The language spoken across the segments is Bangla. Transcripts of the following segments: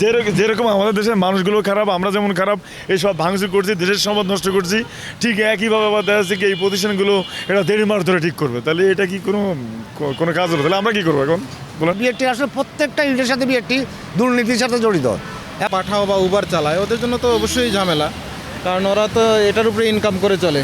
যেরকম যেরকম আমাদের দেশের মানুষগুলো খারাপ আমরা যেমন খারাপ এই সব ভাঙচুর করছি দেশের সম্পদ নষ্ট করছি ঠিক একইভাবে আবার দেখা যাচ্ছে কি এই প্রতিষ্ঠানগুলো এটা দেড় মাস ধরে ঠিক করবে। তাহলে এটা কি কোনো কোনো কাজ হবে? তাহলে আমরা কি করব এখন? বলেন। বিএডটি আসলে প্রত্যেকটা ইটের সাথে বিএডটি দুর্নীতির সাথে জড়িত। হ্যাঁ পাঠাও বা উবার চালায় ওদের জন্য তো অবশ্যই ঝামেলা। কারণ ওরা তো এটার উপরে ইনকাম করে চলে।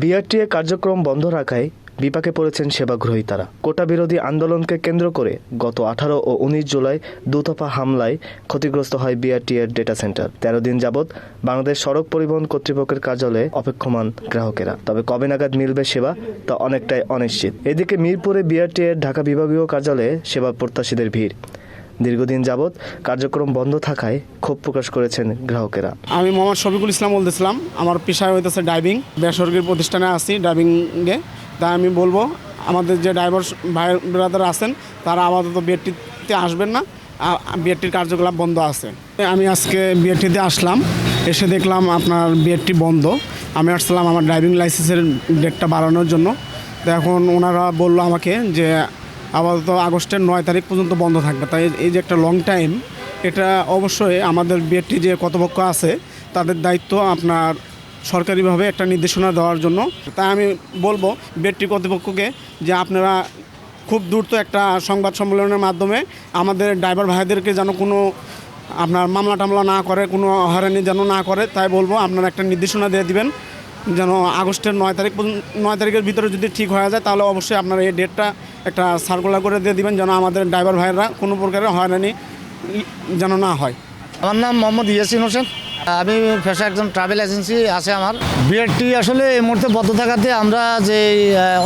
বিআরটিএ কার্যক্রম বন্ধ রাখায় বিপাকে পড়েছেন সেবাগ্রহীতারা কোটা বিরোধী আন্দোলনকে কেন্দ্র করে গত আঠারো ও উনিশ জুলাই দুতফা হামলায় ক্ষতিগ্রস্ত হয় বিআরটিএর ডেটা সেন্টার। তেরো দিন যাবৎ বাংলাদেশ সড়ক পরিবহন কর্তৃপক্ষের কার্যালয়ে অপেক্ষমান গ্রাহকেরা। তবে কবে নাগাদ মিলবে সেবা তা অনেকটাই অনিশ্চিত। এদিকে মিরপুরে বিআরটিএর ঢাকা বিভাগীয় কার্যালয়ে সেবা প্রত্যাশীদের ভিড়। দীর্ঘদিন যাবৎ কার্যক্রম বন্ধ থাকায় ক্ষোভ প্রকাশ করেছেন গ্রাহকেরা। আমি মোহাম্মদ শফিকুল ইসলাম বলতেছিলাম, আমার পেশায় হইতেছে ড্রাইভিং বেসরকারি প্রতিষ্ঠানে আছি ড্রাইভিংয়ে তাই আমি বলব, আমাদের যে ড্রাইভার ভাই, ব্রাদার আছেন, তারা আপাতত বিএটিতে আসবেন না। বিএটির কার্যকলাপ বন্ধ আছে। আমি আজকে বিএটিতে আসলাম, এসে দেখলাম আপনার বিএডটি বন্ধ। আমি আসলাম আমার ড্রাইভিং লাইসেন্সের ডেটটা বাড়ানোর জন্য। তো এখন ওনারা বলল আমাকে যে আপাতত আগস্টের নয় তারিখ পর্যন্ত বন্ধ থাকবে। তাই এই যে একটা লং টাইম এটা অবশ্যই আমাদের বিএডটি যে কর্তৃপক্ষ আছে, তাদের দায়িত্ব আপনার সরকারিভাবে একটা নির্দেশনা দেওয়ার জন্য। তাই আমি বলব বিএডটি কর্তৃপক্ষকে যে আপনারা খুব দ্রুত একটা সংবাদ সম্মেলনের মাধ্যমে আমাদের ড্রাইভার ভাইদেরকে যেন কোনো আপনার মামলা টামলা না করে, কোনো হয়রানি যেন না করে, তাই বলব আপনারা একটা নির্দেশনা দিয়ে দিবেন। যেন আগস্টের নয় তারিখ নয় তারিখের ভিতরে যদি ঠিক হয়ে যায়, তাহলে অবশ্যই আপনারা এই ডেটটা একটা সার্কুলার করে দিয়ে দিবেন, যেন আমাদের ড্রাইভার ভাইয়েরা কোনো প্রকারের হয়রানি যেন না হয়। আমার নাম মোহাম্মদ ইয়াসিন হোসেন। আমি পেশা একজন ট্রাভেল এজেন্সি আছে আমার। বিএডটি আসলে এই মুহূর্তে বদ্ধ থাকাতে আমরা যে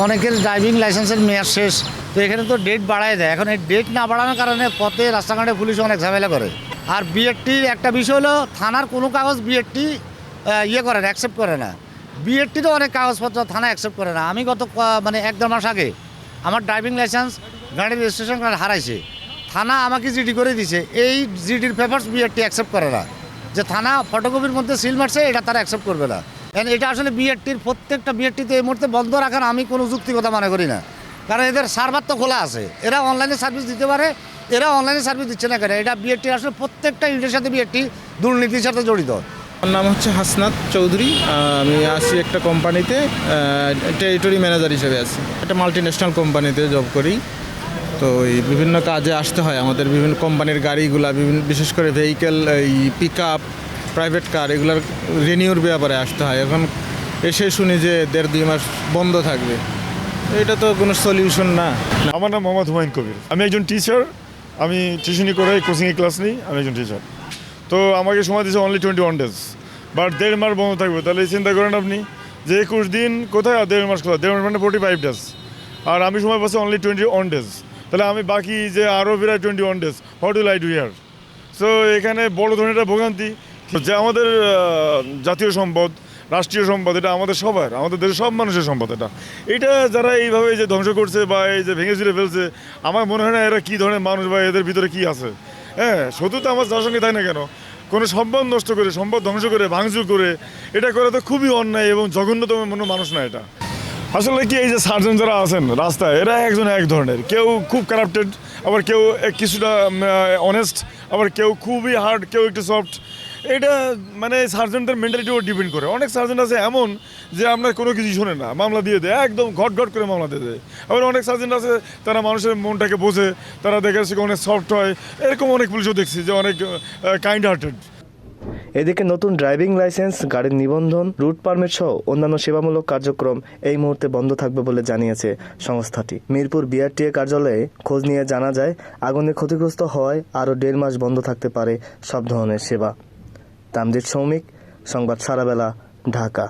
অনেকের ড্রাইভিং লাইসেন্সের মেয়াদ শেষ, তো এখানে তো ডেট বাড়ায় দেয়। এখন এই ডেট না বাড়ানোর কারণে পথে, রাস্তাঘাটে পুলিশ অনেক ঝামেলা করে। আর বিএডটির একটা বিষয় হলো, থানার কোনো কাগজ বিএডটি ইয়ে করে না অ্যাকসেপ্ট করে না। বিএডটিতে অনেক কাগজপত্র থানা অ্যাকসেপ্ট করে না। আমি গত মানে এক দেড় মাস আগে আমার ড্রাইভিং লাইসেন্স গাড়ির রেজিস্ট্রেশন কার্ড হারাইছে। থানা আমাকে জিডি করে দিছে। এই জিডির পেপার্স বিএডটি অ্যাকসেপ্ট করে না। যে থানা ফটোকপির মধ্যে সিল মারছে, এটা তারা অ্যাকসেপ্ট করবে না। কারণ এটা আসলে বিএডটির প্রত্যেকটা বিএডটিতে এই মুহূর্তে বন্ধ রাখার আমি কোনো যুক্তিগত মনে করি না। কারণ এদের সার্ভার তো খোলা আছে। এরা অনলাইনে সার্ভিস দিতে পারে, এরা অনলাইনে সার্ভিস দিচ্ছে না কেন? এটা বিএডটি আসলে প্রত্যেকটা ইটের সাথে বিএডটি দুর্নীতির সাথে জড়িত। আমার নাম হচ্ছে হাসনাত চৌধুরী। আমি আছি একটা কোম্পানিতে টেরিটরি ম্যানেজার হিসেবে আছি। একটা মাল্টি ন্যাশনাল কোম্পানিতে জব করি। তো এই বিভিন্ন কাজে আসতে হয় আমাদের বিভিন্ন কোম্পানির গাড়িগুলা, বিভিন্ন বিশেষ করে ভেহিকেল এই পিক আপ প্রাইভেট কার এগুলার রিনিউর ব্যাপারে আসতে হয়। এখন এসে শুনি যে দেড় দুই মাস বন্ধ থাকবে। এটা তো কোনো সলিউশন না। আমার নাম মোহাম্মদ হুমায়ুন কবির। আমি একজন টিচার আমি টিউশনি করে কোচিংয়ে ক্লাস নিই, আমি একজন টিচার তো আমাকে সময় দিয়েছে only twenty one days but দেড় মাস বন্ধ থাকবে। তাহলে চিন্তা করেন আপনি যে একুশ দিন কোথায় আর দেড় মাস কোথায়? দেড় মাস মানে ফোর্টি ফাইভ ডেজ আর আমি সময় পাচ্ছি অনলি টোয়েন্টি ওয়ান ডেজ তাহলে আমি বাকি যে আরও বেরায় twenty one days what will I do year so এখানে বড় ধরনের একটা ভোগান্তি। যে আমাদের জাতীয় সম্পদ, রাষ্ট্রীয় সম্পদ, এটা আমাদের সবার, আমাদের দেশের সব মানুষের সম্পদ এটা। এটা যারা এইভাবে যে ধ্বংস করছে বা এই যে ভেঙে চুরে ফেলছে, আমার মনে হয় না এরা কী ধরনের মানুষ বা এদের ভিতরে কী আছে? হ্যাঁ শুধু তো আমার যার সঙ্গে তাই না কেন? কোনো সম্পদ নষ্ট করে, সম্পদ ধ্বংস করে, ভাঙচুর করে, এটা করা তো খুবই অন্যায় এবং জঘন্যতম কোনো মানুষ না এটা। আসলে কি এই যে সার্জন যারা আছেন রাস্তায়, এরা একজন এক ধরনের। কেউ খুব কারাপ্টেড আবার কেউ কিছুটা অনেস্ট আবার কেউ খুবই হার্ড কেউ একটু সফট এটা মানে সার্জনদের মেন্টালিটির উপর ডিপেন্ড করে। অনেক সার্জন আছে এমন যে আপনার কোনো কিছু শোনে না, মামলা দিয়ে দেয়, একদম ঘট ঘট করে মামলা দিয়ে দেয়। আবার অনেক সার্জন আছে, তারা মানুষের মনটাকে বোঝে, তারা দেখে সে অনেক সফট হয়। এরকম অনেক পুলিশও দেখছি যে অনেক কাইন্ড হার্টেড এদিকে নতুন ড্রাইভিং লাইসেন্স গাড়ির নিবন্ধন রুট পারমিট সহ অন্যান্য সেবামূলক কার্যক্রম এই মুহূর্তে বন্ধ থাকবে বলে জানিয়েছে সংস্থাটি। মিরপুর বিআরটিএ কার্যালয়ে খোঁজ নিয়ে জানা যায়, আগুনে ক্ষতিগ্রস্ত হওয়ায় আরও দেড় মাস বন্ধ থাকতে পারে সব ধরনের সেবা। তামজিৎ সৌমিক সংবাদ সারাবেলা ঢাকা।